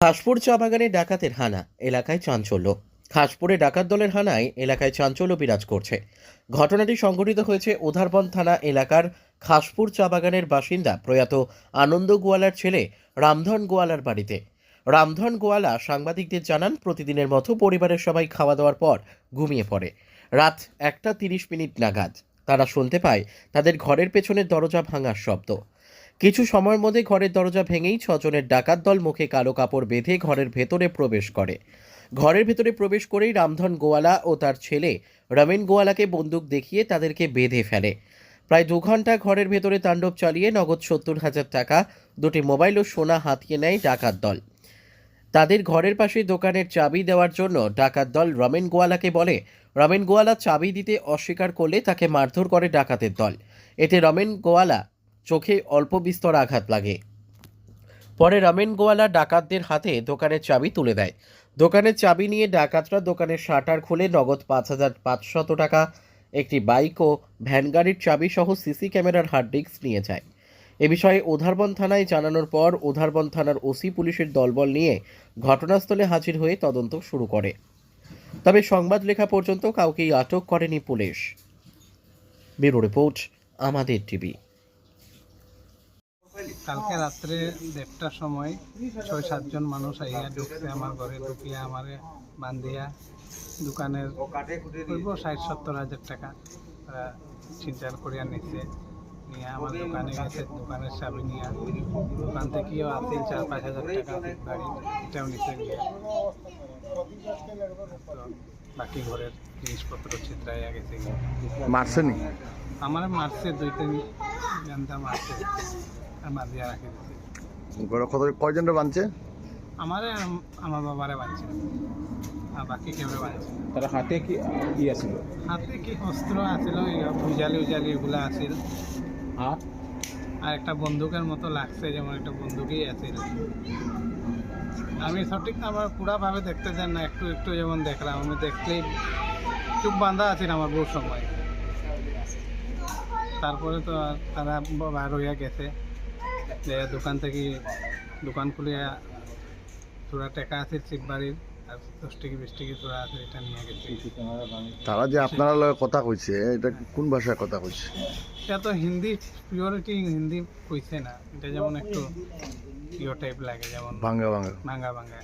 খাসপুর চা বাগানে ডাকাতের হানা, এলাকায় চাঞ্চল্য। খাসপুরে ডাকাত দলের হানায় এলাকায় চাঞ্চল্য বিরাজ করছে। ঘটনাটি সংঘটিত হয়েছে উধারবন থানা এলাকার খাসপুর চা বাগানের বাসিন্দা প্রয়াত আনন্দ গোয়ালার ছেলে রামধন গোয়ালার বাড়িতে। রামধন গোয়ালা সাংবাদিকদের জানান, প্রতিদিনের মতো পরিবারের সবাই খাওয়া দাওয়ার পর ঘুমিয়ে পড়ে। রাত একটা তিরিশ মিনিট নাগাদ। তারা শুনতে পায়, তাদের ঘরের পেছনের দরজা ভাঙার শব্দ। কিছু সময়ের মধ্যে ঘরের দরজা ভেঙেই ছজনের ডাকাত দল মুখে কালো কাপড় বেঁধে ঘরের ভেতরে প্রবেশ করে। ঘরের ভেতরে প্রবেশ করেই রামধন গোয়ালা ও তার ছেলে রমেন গোয়ালাকে বন্দুক দেখিয়ে তাদেরকে বেঁধে ফেলে। প্রায় দু ঘণ্টা ঘরের ভেতরে তাণ্ডব চালিয়ে নগদ সত্তর হাজার টাকা, দুটি মোবাইল ও সোনা হাতিয়ে নেয় ডাকাত দল। তাদের ঘরের পাশে দোকানের চাবি দেওয়ার জন্য ডাকাত দল রমেন গোয়ালাকে বলে, রমেন গোয়ালা চাবি দিতে অস্বীকার করলে তাকে মারধর করে ডাকাতের দল। এতে রমেন গোয়ালা চোখে অল্প বিস্তর আঘাত লাগে। পরে রমেন গোয়ালা ডাকাতদের হাতে দোকানের চাবি তুলে দেয়। দোকানের চাবি নিয়ে ডাকাতরা দোকানের শাটার খুলে নগদ পাঁচ হাজার পাঁচশত টাকা, একটি বাইক ও ভ্যান গাড়ির চাবি সহ সিসি ক্যামেরার হার্ড ডিস্ক নিয়ে যায়। এ বিষয়ে উধারবন থানায় জানানোর পর উধারবন থানার ওসি পুলিশের দলবল নিয়ে ঘটনাস্থলে হাজির হয়ে তদন্ত শুরু করে। তবে সংবাদ লেখা পর্যন্ত কাউকেই আটক করেনি পুলিশ। ব্যুরো রিপোর্ট, আমাদের টিভি। কালকে রাত্রে দেড়টার সময় ছয় সাতজন মানুষ আইয়া ঢুকছে আমার ঘরে ঢুকিয়া আমারে বান্ধিয়া দোকানের করব ষাট সত্তর হাজার টাকা তারা চিন্তার করিয়া নিচ্ছে নিয়ে আমার দোকানে গেছে দোকানের চাবি নিয়ে। দোকান থেকেও আসিল চার পাঁচ হাজার টাকা গাড়ি এটাও নিচে গিয়ে। বাকি ঘরের জিনিসপত্র ছিটরাইয়া গেছে গিয়ে। মারছেনি আমার মারছে দুই তিন ঘণ্টা মারছে। মারিয়া রাখি ঘরে কত কয়জনটা বানছে? আমারে আম- আমার বাবারে বাঁচছে আর বাকি কেউ তার হাতে কি কি আছিল? হাতে কি অস্ত্র আছিল উজালি উজালি এগুলা আছিল। আর আর একটা বন্দুকের মতো লাগছে যেমন একটা বন্দুকই আছিল। আমি সঠিক আমার পুরাভাবে দেখতে চান না একটু একটু যেমন দেখলাম। আমি দেখলেই চুপ বাঁধা আছিল আমার বহু সময় তারপরে তো আর তারা হইয়া গেছে। দোকান থেকে দোকান খুলিয়া থোড়া টাকা আছে চিপ বাড়ির আর দশ টাকি বিশ টাকি থোড়া আছে এটা নিয়ে গেছে। তারা যে আপনারা লগে কথা কইছে এটা কোন ভাষায় কথা কইছে? এটা তো হিন্দি পিওরিটি হিন্দি কইছে না। এটা যেমন একটু পিওর টাইপ লাগে যেমন ভাঙ্গা ভাঙ্গা। ভাঙ্গা ভাঙ্গা।